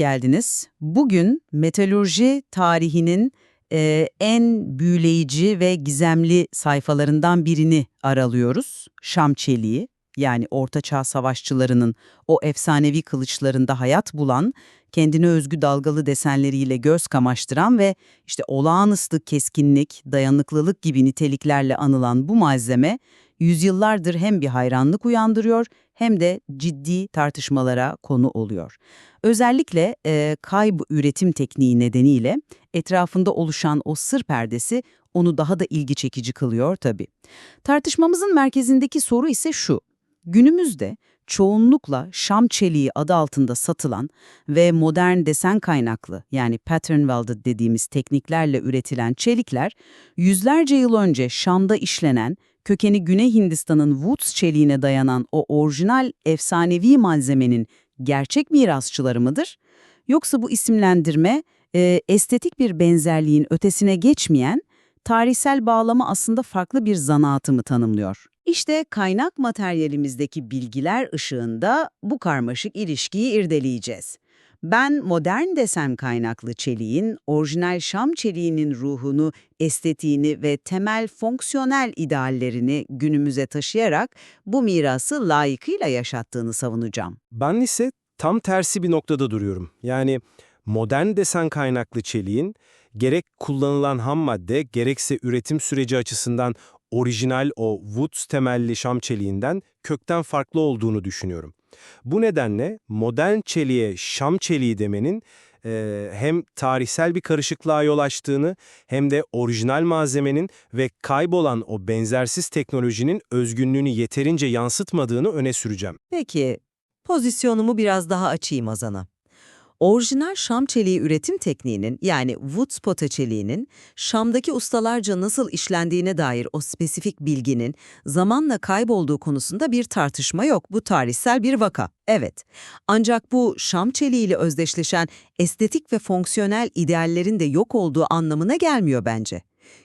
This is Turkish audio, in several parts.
geldiniz. Bugün metalurji tarihinin e, en büyüleyici ve gizemli sayfalarından birini aralıyoruz. Şam çeliği, yani Ortaçağ savaşçılarının o efsanevi kılıçlarında hayat bulan, kendine özgü dalgalı desenleriyle göz kamaştıran ve işte olağanüstü keskinlik, dayanıklılık gibi niteliklerle anılan bu malzeme, yüzyıllardır hem bir hayranlık uyandırıyor hem de ciddi tartışmalara konu oluyor. Özellikle e, kayb üretim tekniği nedeniyle etrafında oluşan o sır perdesi onu daha da ilgi çekici kılıyor tabii. Tartışmamızın merkezindeki soru ise şu. Günümüzde çoğunlukla Şam çeliği adı altında satılan ve modern desen kaynaklı yani pattern welded dediğimiz tekniklerle üretilen çelikler yüzlerce yıl önce Şam'da işlenen kökeni Güney Hindistan'ın Woods çeliğine dayanan o orijinal efsanevi malzemenin gerçek mirasçıları mıdır? Yoksa bu isimlendirme e, estetik bir benzerliğin ötesine geçmeyen, tarihsel bağlama aslında farklı bir zanaatı mı tanımlıyor? İşte kaynak materyalimizdeki bilgiler ışığında bu karmaşık ilişkiyi irdeleyeceğiz. Ben modern desen kaynaklı çeliğin, orijinal Şam çeliğinin ruhunu, estetiğini ve temel fonksiyonel ideallerini günümüze taşıyarak bu mirası layıkıyla yaşattığını savunacağım. Ben ise tam tersi bir noktada duruyorum. Yani modern desen kaynaklı çeliğin gerek kullanılan ham madde gerekse üretim süreci açısından orijinal o Woods temelli Şam çeliğinden kökten farklı olduğunu düşünüyorum. Bu nedenle modern çeliğe Şam çeliği demenin e, hem tarihsel bir karışıklığa yol açtığını hem de orijinal malzemenin ve kaybolan o benzersiz teknolojinin özgünlüğünü yeterince yansıtmadığını öne süreceğim. Peki, pozisyonumu biraz daha açayım Azan'a. Orijinal Şam çeliği üretim tekniğinin yani Woods pota çeliğinin Şam'daki ustalarca nasıl işlendiğine dair o spesifik bilginin zamanla kaybolduğu konusunda bir tartışma yok. Bu tarihsel bir vaka. Evet. Ancak bu Şam çeliğiyle özdeşleşen estetik ve fonksiyonel ideallerin de yok olduğu anlamına gelmiyor bence.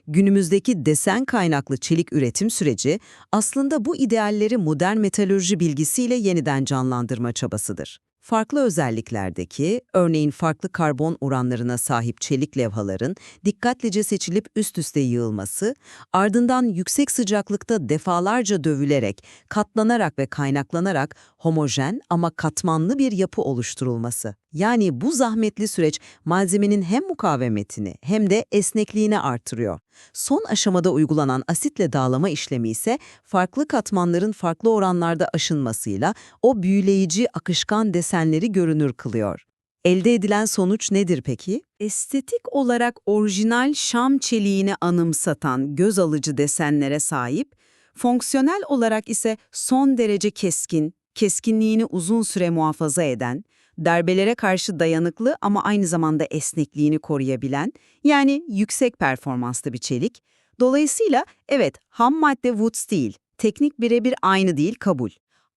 Günümüzdeki desen kaynaklı çelik üretim süreci aslında bu idealleri modern metalürji bilgisiyle yeniden canlandırma çabasıdır. Farklı özelliklerdeki, örneğin farklı karbon oranlarına sahip çelik levhaların dikkatlice seçilip üst üste yığılması, ardından yüksek sıcaklıkta defalarca dövülerek, katlanarak ve kaynaklanarak homojen ama katmanlı bir yapı oluşturulması. Yani bu zahmetli süreç malzemenin hem mukavemetini hem de esnekliğini artırıyor. Son aşamada uygulanan asitle dağlama işlemi ise farklı katmanların farklı oranlarda aşınmasıyla o büyüleyici akışkan desenleri görünür kılıyor. Elde edilen sonuç nedir peki? Estetik olarak orijinal Şam çeliğini anımsatan göz alıcı desenlere sahip, fonksiyonel olarak ise son derece keskin, keskinliğini uzun süre muhafaza eden, darbelere karşı dayanıklı ama aynı zamanda esnekliğini koruyabilen, yani yüksek performanslı bir çelik. Dolayısıyla evet ham madde Woods değil, teknik birebir aynı değil kabul.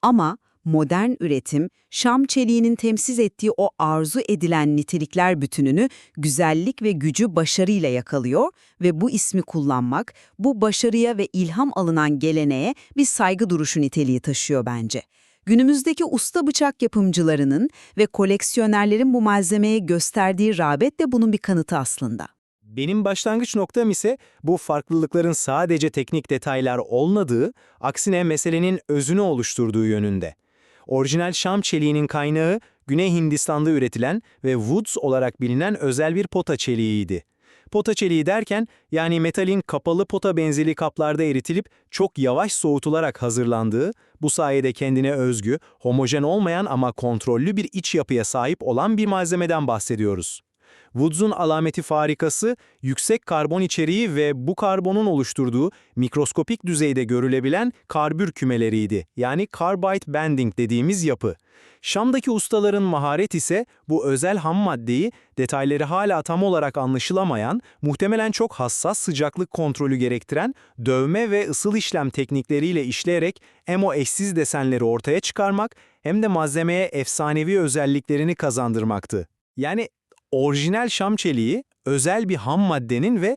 Ama modern üretim, Şam çeliğinin temsil ettiği o arzu edilen nitelikler bütününü güzellik ve gücü başarıyla yakalıyor ve bu ismi kullanmak, bu başarıya ve ilham alınan geleneğe bir saygı duruşu niteliği taşıyor bence. Günümüzdeki usta bıçak yapımcılarının ve koleksiyonerlerin bu malzemeye gösterdiği rağbet de bunun bir kanıtı aslında. Benim başlangıç noktam ise bu farklılıkların sadece teknik detaylar olmadığı, aksine meselenin özünü oluşturduğu yönünde. Orijinal Şam çeliğinin kaynağı Güney Hindistan'da üretilen ve Woods olarak bilinen özel bir pota çeliğiydi. Pota çeliği derken yani metalin kapalı pota benzeri kaplarda eritilip çok yavaş soğutularak hazırlandığı, bu sayede kendine özgü, homojen olmayan ama kontrollü bir iç yapıya sahip olan bir malzemeden bahsediyoruz. Woods'un alameti farikası, yüksek karbon içeriği ve bu karbonun oluşturduğu mikroskopik düzeyde görülebilen karbür kümeleriydi. Yani carbide bending dediğimiz yapı. Şam'daki ustaların maharet ise bu özel ham maddeyi detayları hala tam olarak anlaşılamayan, muhtemelen çok hassas sıcaklık kontrolü gerektiren dövme ve ısıl işlem teknikleriyle işleyerek hem o eşsiz desenleri ortaya çıkarmak hem de malzemeye efsanevi özelliklerini kazandırmaktı. Yani orijinal Şam çeliği özel bir ham maddenin ve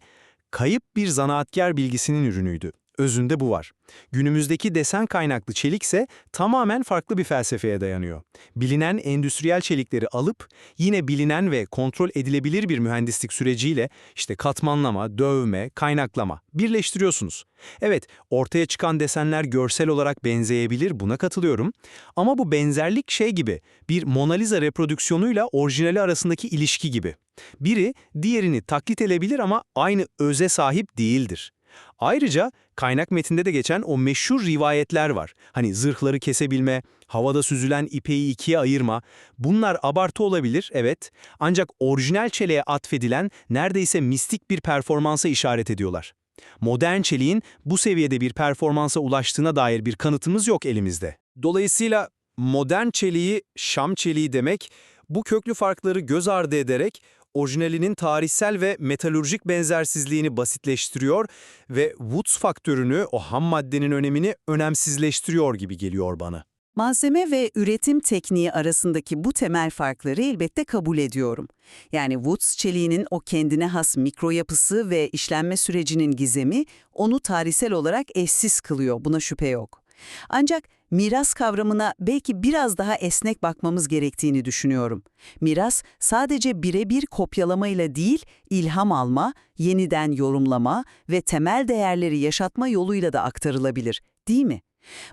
kayıp bir zanaatkar bilgisinin ürünüydü. Özünde bu var. Günümüzdeki desen kaynaklı çelik ise tamamen farklı bir felsefeye dayanıyor. Bilinen endüstriyel çelikleri alıp yine bilinen ve kontrol edilebilir bir mühendislik süreciyle işte katmanlama, dövme, kaynaklama birleştiriyorsunuz. Evet, ortaya çıkan desenler görsel olarak benzeyebilir, buna katılıyorum. Ama bu benzerlik şey gibi, bir Mona Lisa reprodüksiyonuyla orijinali arasındaki ilişki gibi. Biri diğerini taklit edebilir ama aynı öze sahip değildir. Ayrıca kaynak metinde de geçen o meşhur rivayetler var. Hani zırhları kesebilme, havada süzülen ipeyi ikiye ayırma. Bunlar abartı olabilir, evet. Ancak orijinal çeliğe atfedilen neredeyse mistik bir performansa işaret ediyorlar. Modern çeliğin bu seviyede bir performansa ulaştığına dair bir kanıtımız yok elimizde. Dolayısıyla modern çeliği Şam çeliği demek, bu köklü farkları göz ardı ederek orijinalinin tarihsel ve metalürjik benzersizliğini basitleştiriyor ve Woods faktörünü, o ham maddenin önemini önemsizleştiriyor gibi geliyor bana. Malzeme ve üretim tekniği arasındaki bu temel farkları elbette kabul ediyorum. Yani Woods çeliğinin o kendine has mikro yapısı ve işlenme sürecinin gizemi onu tarihsel olarak eşsiz kılıyor, buna şüphe yok. Ancak miras kavramına belki biraz daha esnek bakmamız gerektiğini düşünüyorum. Miras sadece birebir kopyalamayla değil, ilham alma, yeniden yorumlama ve temel değerleri yaşatma yoluyla da aktarılabilir, değil mi?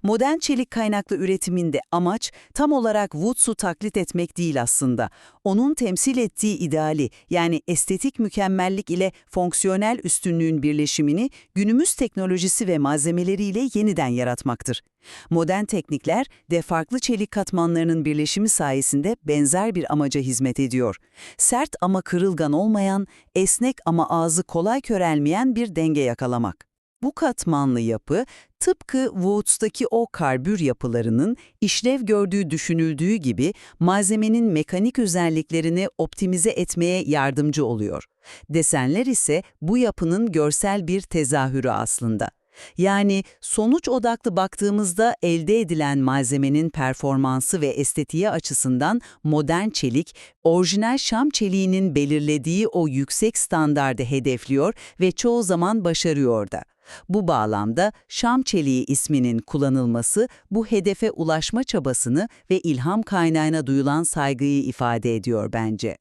Modern çelik kaynaklı üretiminde amaç tam olarak Woods'u taklit etmek değil aslında. Onun temsil ettiği ideali yani estetik mükemmellik ile fonksiyonel üstünlüğün birleşimini günümüz teknolojisi ve malzemeleriyle yeniden yaratmaktır. Modern teknikler de farklı çelik katmanlarının birleşimi sayesinde benzer bir amaca hizmet ediyor. Sert ama kırılgan olmayan, esnek ama ağzı kolay körelmeyen bir denge yakalamak. Bu katmanlı yapı tıpkı Woods'taki o karbür yapılarının işlev gördüğü düşünüldüğü gibi malzemenin mekanik özelliklerini optimize etmeye yardımcı oluyor. Desenler ise bu yapının görsel bir tezahürü aslında. Yani sonuç odaklı baktığımızda elde edilen malzemenin performansı ve estetiği açısından modern çelik, orijinal Şam çeliğinin belirlediği o yüksek standardı hedefliyor ve çoğu zaman başarıyor da. Bu bağlamda Şam çeliği isminin kullanılması bu hedefe ulaşma çabasını ve ilham kaynağına duyulan saygıyı ifade ediyor bence.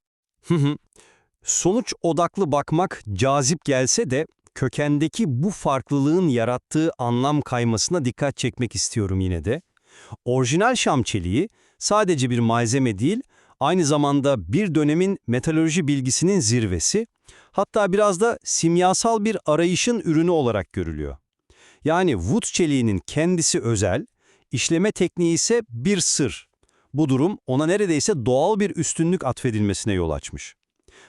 Sonuç odaklı bakmak cazip gelse de kökendeki bu farklılığın yarattığı anlam kaymasına dikkat çekmek istiyorum yine de. Orijinal Şam çeliği sadece bir malzeme değil, aynı zamanda bir dönemin metalurji bilgisinin zirvesi, hatta biraz da simyasal bir arayışın ürünü olarak görülüyor. Yani Wood çeliğinin kendisi özel, işleme tekniği ise bir sır. Bu durum ona neredeyse doğal bir üstünlük atfedilmesine yol açmış.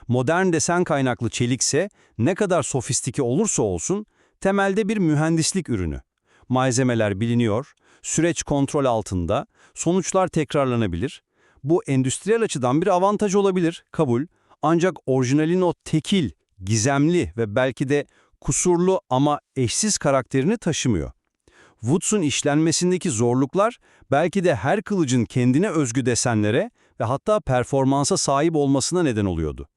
Modern desen kaynaklı çelikse ne kadar sofistike olursa olsun temelde bir mühendislik ürünü. Malzemeler biliniyor, süreç kontrol altında, sonuçlar tekrarlanabilir. Bu endüstriyel açıdan bir avantaj olabilir, kabul. Ancak orijinalin o tekil, gizemli ve belki de kusurlu ama eşsiz karakterini taşımıyor. Woods'un işlenmesindeki zorluklar belki de her kılıcın kendine özgü desenlere ve hatta performansa sahip olmasına neden oluyordu.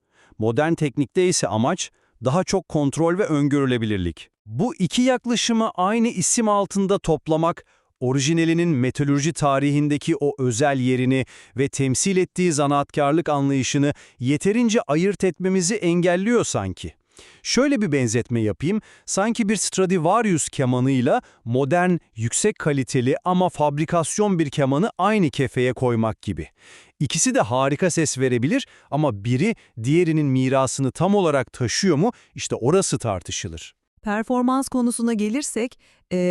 Modern teknikte ise amaç daha çok kontrol ve öngörülebilirlik. Bu iki yaklaşımı aynı isim altında toplamak, orijinalinin metalürji tarihindeki o özel yerini ve temsil ettiği zanaatkarlık anlayışını yeterince ayırt etmemizi engelliyor sanki. Şöyle bir benzetme yapayım, sanki bir Stradivarius kemanıyla modern, yüksek kaliteli ama fabrikasyon bir kemanı aynı kefeye koymak gibi. İkisi de harika ses verebilir ama biri diğerinin mirasını tam olarak taşıyor mu işte orası tartışılır. Performans konusuna gelirsek,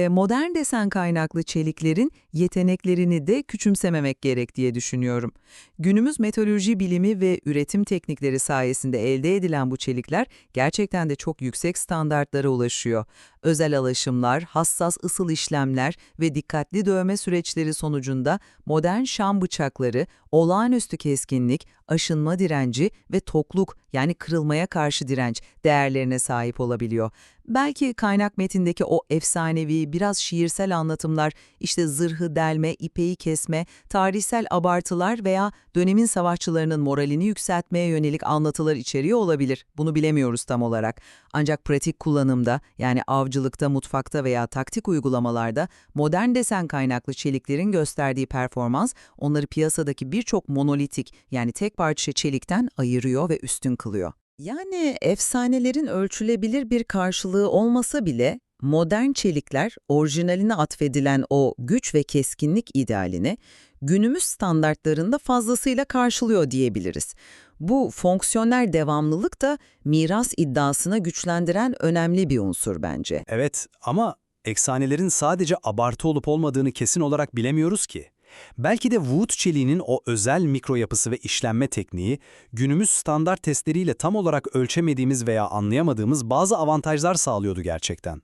modern desen kaynaklı çeliklerin yeteneklerini de küçümsememek gerek diye düşünüyorum. Günümüz metalürji bilimi ve üretim teknikleri sayesinde elde edilen bu çelikler gerçekten de çok yüksek standartlara ulaşıyor. Özel alaşımlar, hassas ısıl işlemler ve dikkatli dövme süreçleri sonucunda modern şam bıçakları, olağanüstü keskinlik, aşınma direnci ve tokluk yani kırılmaya karşı direnç değerlerine sahip olabiliyor. Belki kaynak metindeki o efsanevi efsanevi, biraz şiirsel anlatımlar, işte zırhı delme, ipeyi kesme, tarihsel abartılar veya dönemin savaşçılarının moralini yükseltmeye yönelik anlatılar içeriyor olabilir. Bunu bilemiyoruz tam olarak. Ancak pratik kullanımda, yani avcılıkta, mutfakta veya taktik uygulamalarda modern desen kaynaklı çeliklerin gösterdiği performans onları piyasadaki birçok monolitik yani tek parça çelikten ayırıyor ve üstün kılıyor. Yani efsanelerin ölçülebilir bir karşılığı olmasa bile modern çelikler orijinaline atfedilen o güç ve keskinlik idealini günümüz standartlarında fazlasıyla karşılıyor diyebiliriz. Bu fonksiyonel devamlılık da miras iddiasına güçlendiren önemli bir unsur bence. Evet ama eksanelerin sadece abartı olup olmadığını kesin olarak bilemiyoruz ki. Belki de Wood çeliğinin o özel mikro yapısı ve işlenme tekniği, günümüz standart testleriyle tam olarak ölçemediğimiz veya anlayamadığımız bazı avantajlar sağlıyordu gerçekten.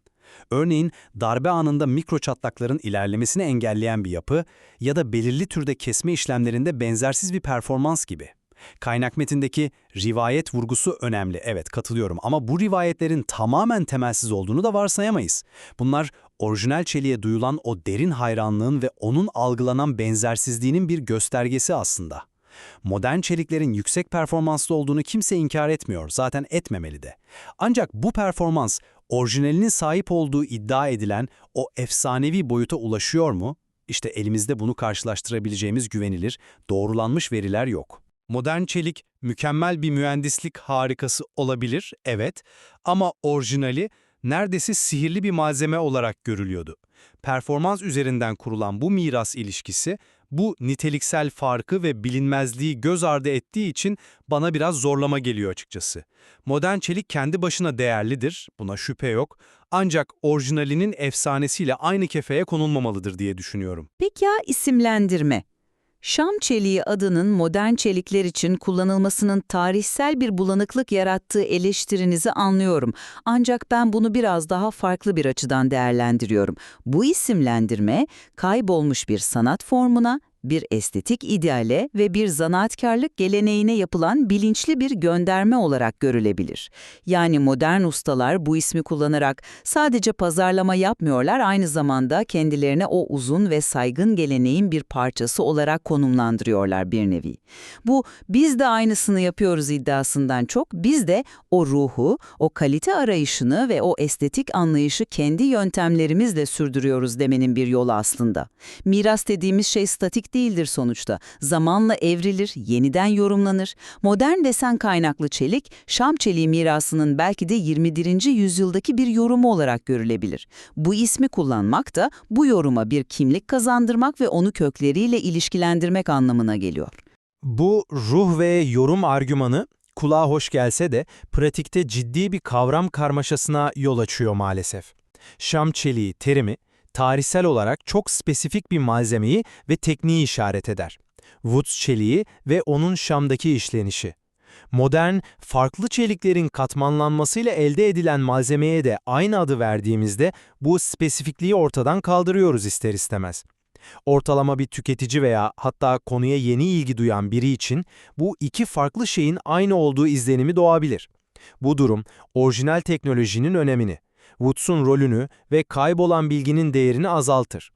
Örneğin darbe anında mikro çatlakların ilerlemesini engelleyen bir yapı ya da belirli türde kesme işlemlerinde benzersiz bir performans gibi. Kaynak metindeki rivayet vurgusu önemli, evet katılıyorum ama bu rivayetlerin tamamen temelsiz olduğunu da varsayamayız. Bunlar orijinal çeliğe duyulan o derin hayranlığın ve onun algılanan benzersizliğinin bir göstergesi aslında. Modern çeliklerin yüksek performanslı olduğunu kimse inkar etmiyor, zaten etmemeli de. Ancak bu performans, orijinalinin sahip olduğu iddia edilen o efsanevi boyuta ulaşıyor mu? İşte elimizde bunu karşılaştırabileceğimiz güvenilir, doğrulanmış veriler yok. Modern çelik mükemmel bir mühendislik harikası olabilir, evet. Ama orijinali neredeyse sihirli bir malzeme olarak görülüyordu. Performans üzerinden kurulan bu miras ilişkisi, bu niteliksel farkı ve bilinmezliği göz ardı ettiği için bana biraz zorlama geliyor açıkçası. Modern çelik kendi başına değerlidir, buna şüphe yok. Ancak orijinalinin efsanesiyle aynı kefeye konulmamalıdır diye düşünüyorum. Peki ya isimlendirme? Şam çeliği adının modern çelikler için kullanılmasının tarihsel bir bulanıklık yarattığı eleştirinizi anlıyorum. Ancak ben bunu biraz daha farklı bir açıdan değerlendiriyorum. Bu isimlendirme kaybolmuş bir sanat formuna, bir estetik ideale ve bir zanaatkarlık geleneğine yapılan bilinçli bir gönderme olarak görülebilir. Yani modern ustalar bu ismi kullanarak sadece pazarlama yapmıyorlar, aynı zamanda kendilerine o uzun ve saygın geleneğin bir parçası olarak konumlandırıyorlar bir nevi. Bu biz de aynısını yapıyoruz iddiasından çok, biz de o ruhu, o kalite arayışını ve o estetik anlayışı kendi yöntemlerimizle sürdürüyoruz demenin bir yolu aslında. Miras dediğimiz şey statik değildir sonuçta. Zamanla evrilir, yeniden yorumlanır. Modern desen kaynaklı çelik, Şam çeliği mirasının belki de 21. yüzyıldaki bir yorumu olarak görülebilir. Bu ismi kullanmak da bu yoruma bir kimlik kazandırmak ve onu kökleriyle ilişkilendirmek anlamına geliyor. Bu ruh ve yorum argümanı kulağa hoş gelse de pratikte ciddi bir kavram karmaşasına yol açıyor maalesef. Şam çeliği terimi tarihsel olarak çok spesifik bir malzemeyi ve tekniği işaret eder. Woods çeliği ve onun Şam'daki işlenişi. Modern, farklı çeliklerin katmanlanmasıyla elde edilen malzemeye de aynı adı verdiğimizde bu spesifikliği ortadan kaldırıyoruz ister istemez. Ortalama bir tüketici veya hatta konuya yeni ilgi duyan biri için bu iki farklı şeyin aynı olduğu izlenimi doğabilir. Bu durum orijinal teknolojinin önemini, Woods'un rolünü ve kaybolan bilginin değerini azaltır.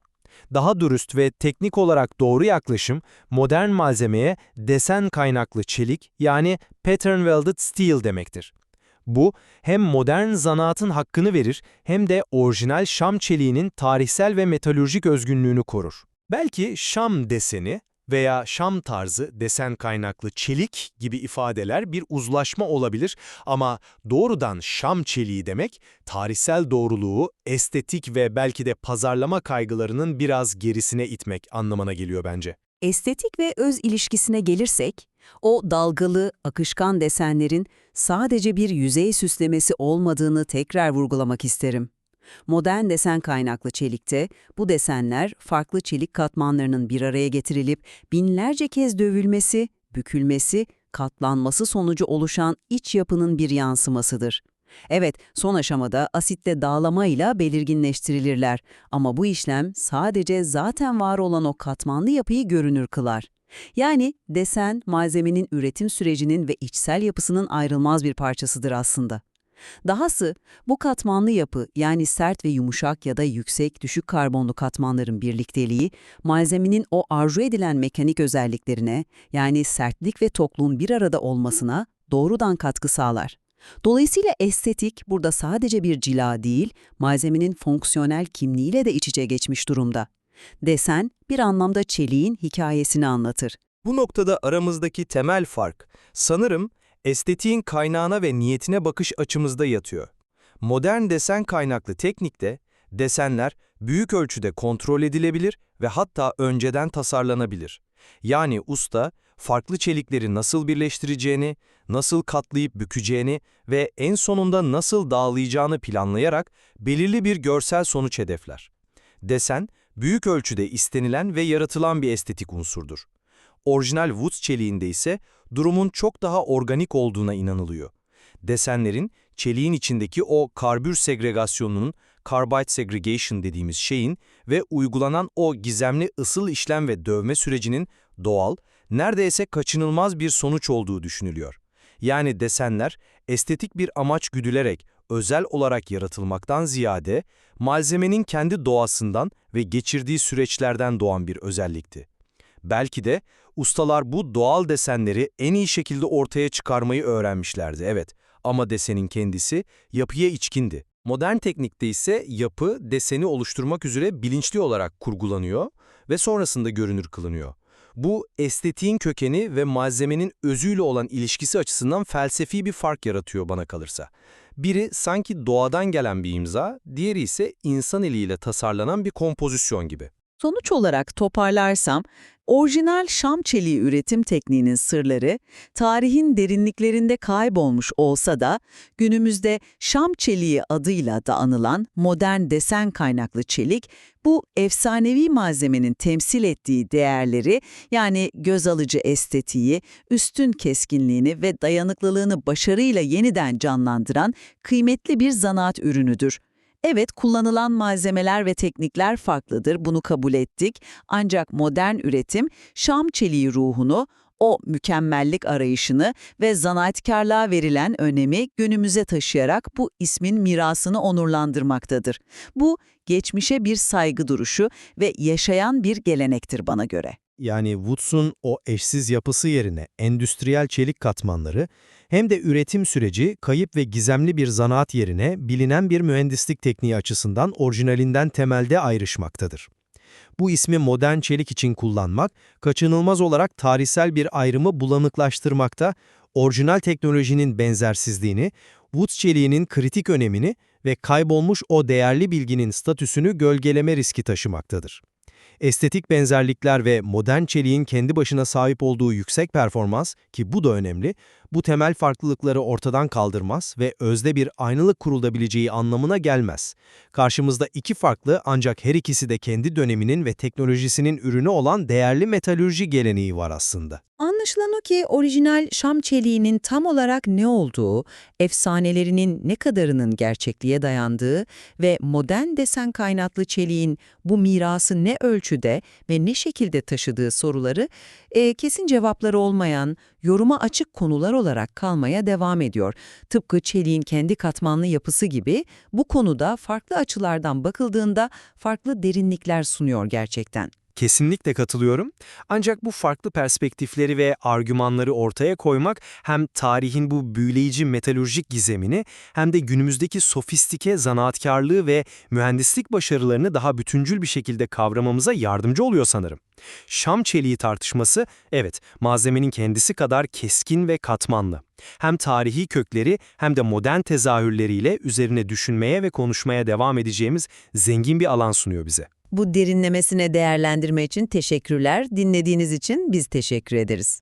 Daha dürüst ve teknik olarak doğru yaklaşım, modern malzemeye desen kaynaklı çelik yani pattern welded steel demektir. Bu, hem modern zanaatın hakkını verir hem de orijinal Şam çeliğinin tarihsel ve metalürjik özgünlüğünü korur. Belki Şam deseni veya Şam tarzı desen kaynaklı çelik gibi ifadeler bir uzlaşma olabilir ama doğrudan Şam çeliği demek tarihsel doğruluğu, estetik ve belki de pazarlama kaygılarının biraz gerisine itmek anlamına geliyor bence. Estetik ve öz ilişkisine gelirsek, o dalgalı, akışkan desenlerin sadece bir yüzey süslemesi olmadığını tekrar vurgulamak isterim. Modern desen kaynaklı çelikte bu desenler farklı çelik katmanlarının bir araya getirilip binlerce kez dövülmesi, bükülmesi, katlanması sonucu oluşan iç yapının bir yansımasıdır. Evet, son aşamada asitle dağlamayla belirginleştirilirler ama bu işlem sadece zaten var olan o katmanlı yapıyı görünür kılar. Yani desen, malzemenin üretim sürecinin ve içsel yapısının ayrılmaz bir parçasıdır aslında. Dahası bu katmanlı yapı yani sert ve yumuşak ya da yüksek düşük karbonlu katmanların birlikteliği malzemenin o arzu edilen mekanik özelliklerine yani sertlik ve tokluğun bir arada olmasına doğrudan katkı sağlar. Dolayısıyla estetik burada sadece bir cila değil, malzemenin fonksiyonel kimliğiyle de iç içe geçmiş durumda. Desen bir anlamda çeliğin hikayesini anlatır. Bu noktada aramızdaki temel fark sanırım estetiğin kaynağına ve niyetine bakış açımızda yatıyor. Modern desen kaynaklı teknikte desenler büyük ölçüde kontrol edilebilir ve hatta önceden tasarlanabilir. Yani usta farklı çelikleri nasıl birleştireceğini, nasıl katlayıp bükeceğini ve en sonunda nasıl dağılayacağını planlayarak belirli bir görsel sonuç hedefler. Desen, büyük ölçüde istenilen ve yaratılan bir estetik unsurdur. Orijinal Woods çeliğinde ise durumun çok daha organik olduğuna inanılıyor. Desenlerin çeliğin içindeki o karbür segregasyonunun, carbide segregation dediğimiz şeyin ve uygulanan o gizemli ısıl işlem ve dövme sürecinin doğal, neredeyse kaçınılmaz bir sonuç olduğu düşünülüyor. Yani desenler estetik bir amaç güdülerek özel olarak yaratılmaktan ziyade malzemenin kendi doğasından ve geçirdiği süreçlerden doğan bir özellikti. Belki de ustalar bu doğal desenleri en iyi şekilde ortaya çıkarmayı öğrenmişlerdi, evet. Ama desenin kendisi yapıya içkindi. Modern teknikte ise yapı deseni oluşturmak üzere bilinçli olarak kurgulanıyor ve sonrasında görünür kılınıyor. Bu estetiğin kökeni ve malzemenin özüyle olan ilişkisi açısından felsefi bir fark yaratıyor bana kalırsa. Biri sanki doğadan gelen bir imza, diğeri ise insan eliyle tasarlanan bir kompozisyon gibi. Sonuç olarak toparlarsam, orijinal Şam çeliği üretim tekniğinin sırları, tarihin derinliklerinde kaybolmuş olsa da, günümüzde Şam çeliği adıyla da anılan modern desen kaynaklı çelik, bu efsanevi malzemenin temsil ettiği değerleri, yani göz alıcı estetiği, üstün keskinliğini ve dayanıklılığını başarıyla yeniden canlandıran kıymetli bir zanaat ürünüdür. Evet, kullanılan malzemeler ve teknikler farklıdır, bunu kabul ettik. Ancak modern üretim, Şam çeliği ruhunu, o mükemmellik arayışını ve zanaatkarlığa verilen önemi günümüze taşıyarak bu ismin mirasını onurlandırmaktadır. Bu, geçmişe bir saygı duruşu ve yaşayan bir gelenektir bana göre. Yani Woods'un o eşsiz yapısı yerine endüstriyel çelik katmanları hem de üretim süreci kayıp ve gizemli bir zanaat yerine bilinen bir mühendislik tekniği açısından orijinalinden temelde ayrışmaktadır. Bu ismi modern çelik için kullanmak, kaçınılmaz olarak tarihsel bir ayrımı bulanıklaştırmakta, orijinal teknolojinin benzersizliğini, Woods çeliğinin kritik önemini ve kaybolmuş o değerli bilginin statüsünü gölgeleme riski taşımaktadır. Estetik benzerlikler ve modern çeliğin kendi başına sahip olduğu yüksek performans, ki bu da önemli, bu temel farklılıkları ortadan kaldırmaz ve özde bir aynılık kurulabileceği anlamına gelmez. Karşımızda iki farklı ancak her ikisi de kendi döneminin ve teknolojisinin ürünü olan değerli metalürji geleneği var aslında. Anlaşılan o ki orijinal Şam çeliğinin tam olarak ne olduğu, efsanelerinin ne kadarının gerçekliğe dayandığı ve modern desen kaynaklı çeliğin bu mirası ne ölçüde ve ne şekilde taşıdığı soruları e, kesin cevapları olmayan, yoruma açık konular olarak kalmaya devam ediyor. Tıpkı çeliğin kendi katmanlı yapısı gibi bu konuda farklı açılardan bakıldığında farklı derinlikler sunuyor gerçekten. Kesinlikle katılıyorum. Ancak bu farklı perspektifleri ve argümanları ortaya koymak hem tarihin bu büyüleyici metalürjik gizemini hem de günümüzdeki sofistike zanaatkarlığı ve mühendislik başarılarını daha bütüncül bir şekilde kavramamıza yardımcı oluyor sanırım. Şam çeliği tartışması, evet, malzemenin kendisi kadar keskin ve katmanlı. Hem tarihi kökleri hem de modern tezahürleriyle üzerine düşünmeye ve konuşmaya devam edeceğimiz zengin bir alan sunuyor bize. Bu derinlemesine değerlendirme için teşekkürler. Dinlediğiniz için biz teşekkür ederiz.